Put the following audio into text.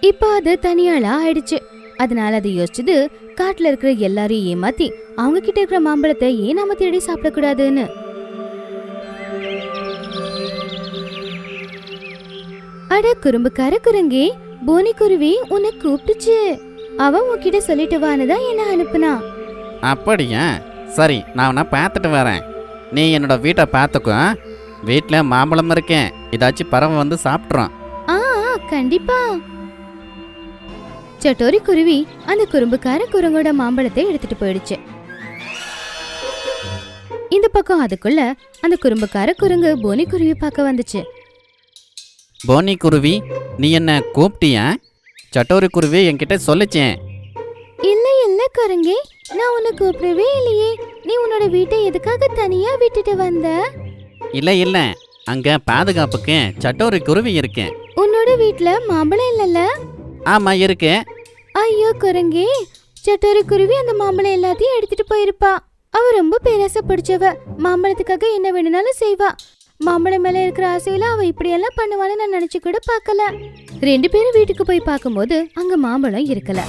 இப்போ அது தனியாளா ஆயிடுச்சு. அதனால அதை யோசிச்சது காட்டுல இருக்கிற எல்லாரையும் ஏமாத்தி அவங்க கிட்ட இருக்கிற மாம்பழத்தை ஏன் நாம தேடி சாப்பிடக்கூடாதுன்னு? அட குறும்புக்கார குரங்கே போனி குருவி உன்னை கூப்பிட்டுச்சு. அவன் உன்கிட்ட சொல்லிட்டு வானுதான் என்ன அனுப்புனா. அப்படியா? சரி நான் உன்னை பார்த்துட்டு வரேன். நீ என்னோட வீட்டை பார்த்துக்கோ. வீட்டில் மாம்பழம் இருக்கேன். ஏதாச்சும் பறவை வந்து சாப்பிட்றோம். கண்டிப்பா. சட்டோரி குருவி அந்த குறும்புக்கார குரங்கோட மாம்பழத்தை எடுத்துட்டு போயிடுச்சு. இந்த பக்கம் அதுக்குள்ள அந்த குறும்புக்கார குரங்கு போனி குருவி பார்க்க வந்துச்சு. போனி குருவி நீ என்ன கூப்பிட்டியா? சட்டோரி குருவி என்கிட்ட சொல்லிச்சேன் இல்ல இல்ல குரங்கே நான் உன்னை கூப்பிடவே இல்லையே. நீ உன்னோட வீட்டை எதுக்காக தனியா விட்டுட்டு வந்த? இல்லை இல்லை. அங்கே பாதுகாப்புக்கு சட்டோரி குருவி இருக்கேன். உன்னோட வீட்ல மாம்பழம் இல்லல்ல? ஆமாம் இருக்கு. ஐயோ குரங்கே. சட்டோரி குருவி அந்த மாம்பழம் எல்லாத்தையும் எடுத்துட்டு போயிருப்பா. அவ ரொம்ப பேராசை பிடிச்சவ. மாம்பழத்துக்காக என்ன வேணும்னாலும் செய்வா. மாம்பழம் மேல இருக்கிற ஆசையில அவ இப்படியெல்லாம் பண்ணுவான்னு நான் நினைச்சு கூட பார்க்கல. ரெண்டு பேரும் வீட்டுக்கு போய் பார்க்கும்போது அங்க மாம்பழம் இருக்கல.